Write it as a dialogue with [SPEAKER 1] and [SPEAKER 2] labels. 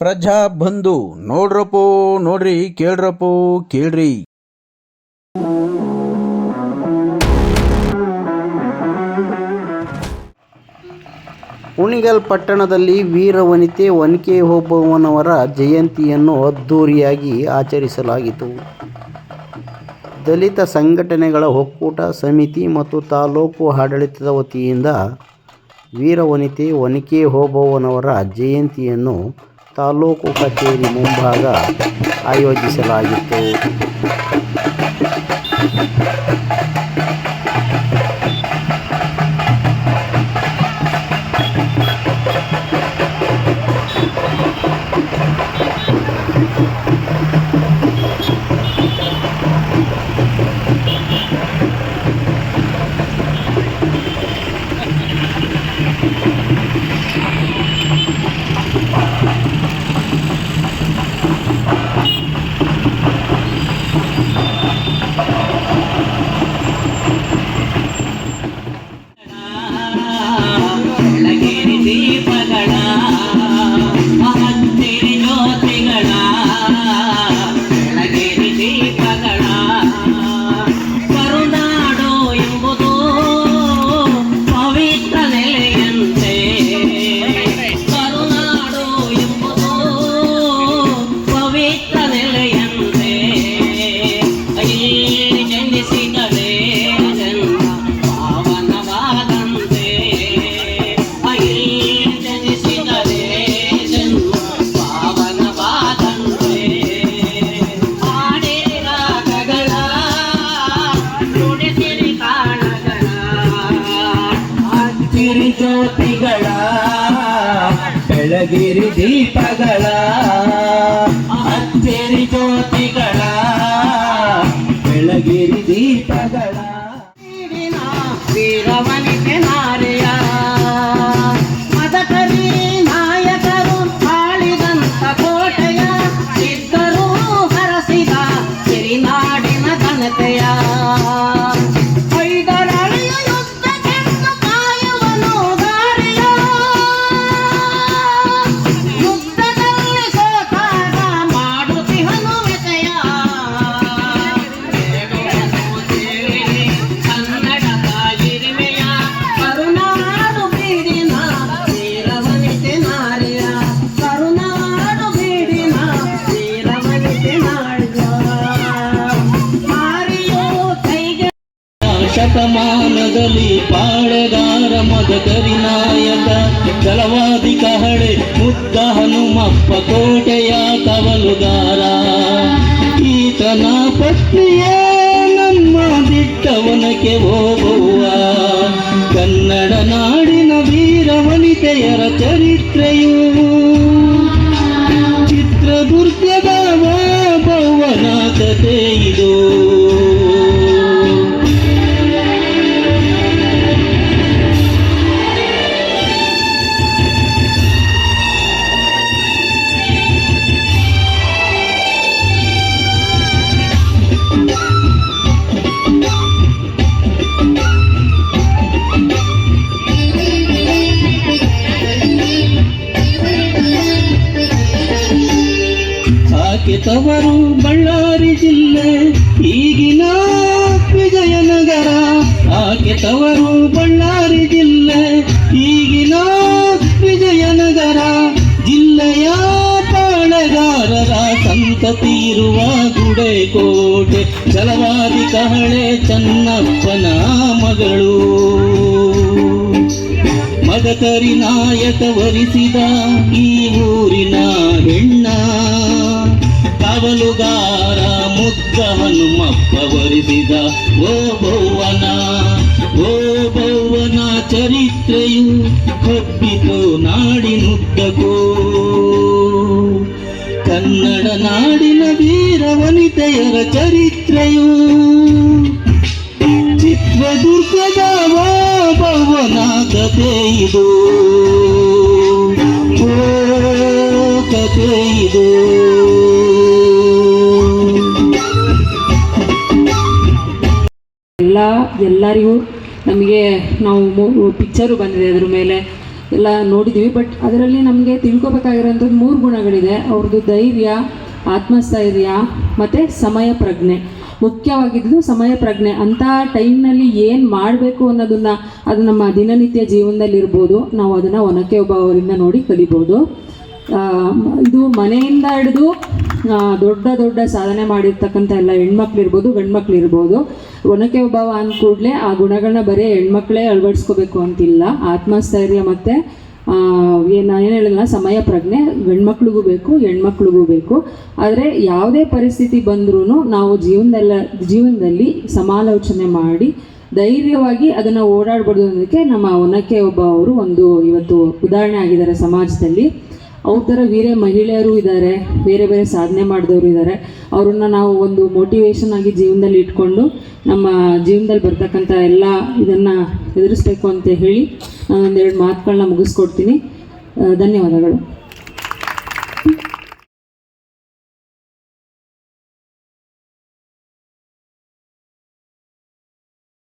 [SPEAKER 1] ಪ್ರಜಾ ಬಂಧು, ನೋಡ್ರಪ್ಪೋ, ನೋಡ್ರಿ, ಕೇಳ್ರಪ್ಪೋ, ಕೇಳ್ರಿ.
[SPEAKER 2] ಉಣಿಗಲ್ ಪಟ್ಟಣದಲ್ಲಿ ವೀರವನಿತೆ ಒನಕೆ ಓಬವ್ವನವರ ಜಯಂತಿಯನ್ನು ಅದ್ಧೂರಿಯಾಗಿ ಆಚರಿಸಲಾಯಿತು ದಲಿತ ಸಂಘಟನೆಗಳ ಒಕ್ಕೂಟ, ಸಮಿತಿ ಮತ್ತು ತಾಲೂಕು ಆಡಳಿತದ ವತಿಯಿಂದ ವೀರವನಿತೆ ಒನಕೆ ಓಬವ್ವನವರ ಜಯಂತಿಯನ್ನು ತಾಲೂಕು ಕಚೇರಿ ಮುಂಭಾಗ ಆಯೋಜಿಸಲಾಗಿತ್ತು.
[SPEAKER 3] ಹತ್ತಿರಿ ಜ್ಯೋತಿಗಳ ಬೆಳಗಿರಿ ದೀಪಗಳ
[SPEAKER 4] ಅತ್ತೇರಿ ಜ್ಯೋತಿಗಳ ಬೆಳಗಿರಿ ದೀಪಗಳ.
[SPEAKER 3] ವೀರವನಿಗೆ ವೀರವನಿಕೆ
[SPEAKER 4] ಶತಮಾನದಲ್ಲಿ ಪಾಳೆಗಾರ ಮದಕರಿ ನಾಯಕ ಜಲವಾದಿ ಕಹಳೆ ಮುದ್ದ ಹನುಮಪ್ಪ ಕೋಟೆಯ ತವಲುಗಾರ. ಈತನ ಪತ್ನಿಯೇ ನಮ್ಮ ದಿಟ್ಟವನಕ್ಕೆ ಹೋಗುವ. ಕನ್ನಡ ನಾಡಿನ ವೀರವನಿತೆಯರ ಚರಿತ್ರೆಯು. ಚಿತ್ರದುರ್ಗದ ಭವನ ಕತೆ ಇದು. ತವರು ಬಳ್ಳಾರಿ ಜಿಲ್ಲೆ, ಈಗಿನ ವಿಜಯನಗರ ಆಕೆ ತವರು ಬಳ್ಳಾರಿ ಜಿಲ್ಲೆ, ಈಗಿನ ವಿಜಯನಗರ ಜಿಲ್ಲೆಯ ಪಾಳೆಗಾರರ ಸಂತತಿರುವ ಗುಡೆಕೋಟೆ, ಜಲವಾದಿ ಕಹಳೆ ಚನ್ನಪ್ಪನ ಮಗಳು. ಮದಕರಿ ನಾಯಕ ವರಿಸಿದ ಈ ಊರಿನ ಹೆಣ್ಣ. ಕಾವಲುಗಾರ ಮುದ್ದ ಹನುಮಪ್ಪ ವರಿಸಿದ ಓ ಬೌವನ ಓ ಬೌವನ ಚರಿತ್ರೆಯು ಹಬ್ಬಿತು ನಾಡಿನುದ್ದಕ್ಕೂ ಕನ್ನಡ ನಾಡಿನ ವೀರ ವನಿತೆಯರ ಚರಿತ್ರೆಯು ಚಿತ್ರದುರ್ಗದ ಭವನ ಕತೆ ಇದು ಓ ಕತೆ ಇದು
[SPEAKER 5] ಎಲ್ಲರಿಗೂ ನಮಗೆ ನಾವು ಪಿಕ್ಚರು ಬಂದಿದೆ ಅದ್ರ ಮೇಲೆ ಎಲ್ಲ ನೋಡಿದ್ದೀವಿ. ಬಟ್ ಅದರಲ್ಲಿ ನಮಗೆ ತಿಳ್ಕೊಬೇಕಾಗಿರೋಂಥದ್ದು ಮೂರು ಗುಣಗಳಿದೆ. ಅವ್ರದ್ದು ಧೈರ್ಯ, ಆತ್ಮಸ್ಥೈರ್ಯ ಮತ್ತು ಸಮಯ ಪ್ರಜ್ಞೆ. ಮುಖ್ಯವಾಗಿದ್ದು ಸಮಯ ಪ್ರಜ್ಞೆ. ಅಂಥ ಟೈಮ್ನಲ್ಲಿ ಏನು ಮಾಡಬೇಕು ಅನ್ನೋದನ್ನು ಅದು ನಮ್ಮ ದಿನನಿತ್ಯ ಜೀವನದಲ್ಲಿ ಇರ್ಬೋದು ನಾವು ಅದನ್ನು ಒನಕೆ ಒಬ್ಬ ಅವರಿಂದ ನೋಡಿ ಕಲಿಬೋದು. ಇದು ಮನೆಯಿಂದ ಹಿಡಿದು ದೊಡ್ಡ ದೊಡ್ಡ ಸಾಧನೆ ಮಾಡಿರ್ತಕ್ಕಂಥ ಎಲ್ಲ ಹೆಣ್ಮಕ್ಳಿರ್ಬೋದು ಇರ್ಬೋದು ಗಂಡ್ಮಕ್ಳು ಇರ್ಬೋದು ಒನಕೆ ಒಬ್ಬವ ಅಂದ ಕೂಡಲೇ ಆ ಗುಣಗಳನ್ನ ಬರೀ ಹೆಣ್ಮಕ್ಳೇ ಅಳವಡಿಸ್ಕೋಬೇಕು ಅಂತಿಲ್ಲ. ಆತ್ಮಸ್ಥೈರ್ಯ ಮತ್ತು ಏನು ಏನು ಹೇಳಿಲ್ಲ ಸಮಯ ಪ್ರಜ್ಞೆ ಗಂಡ್ಮಕ್ಳಿಗೂ ಬೇಕು, ಹೆಣ್ಮಕ್ಳಿಗೂ ಬೇಕು. ಆದರೆ ಯಾವುದೇ ಪರಿಸ್ಥಿತಿ ಬಂದ್ರೂ ನಾವು ಜೀವನದಲ್ಲ, ಜೀವನದಲ್ಲಿ ಸಮಾಲೋಚನೆ ಮಾಡಿ, ಧೈರ್ಯವಾಗಿ ಅದನ್ನು ಓಡಾಡ್ಬಾರ್ದು ಅನ್ನೋದಕ್ಕೆ ನಮ್ಮ ಒನಕೆ ಒಬ್ಬ ಅವರು ಒಂದು ಇವತ್ತು ಉದಾಹರಣೆ ಆಗಿದ್ದಾರೆ ಸಮಾಜದಲ್ಲಿ. ಅವ್ರ ಥರ ವೀರ ಮಹಿಳೆಯರು ಇದ್ದಾರೆ ಬೇರೆ ಬೇರೆ ಸಾಧನೆ ಮಾಡಿದವರು ಇದ್ದಾರೆ ಅವ್ರನ್ನ ನಾವು ಒಂದು ಮೋಟಿವೇಶನ್ ಆಗಿ ಜೀವನದಲ್ಲಿ ಇಟ್ಕೊಂಡು ನಮ್ಮ ಜೀವನದಲ್ಲಿ ಬರ್ತಕ್ಕಂಥ ಎಲ್ಲ ಇದನ್ನು ಎದುರಿಸ್ಬೇಕು ಅಂತ ಹೇಳಿ ನಾನೊಂದೆರಡು ಮಾತುಗಳನ್ನ ಮುಗಿಸ್ಕೊಡ್ತೀನಿ. ಧನ್ಯವಾದಗಳು.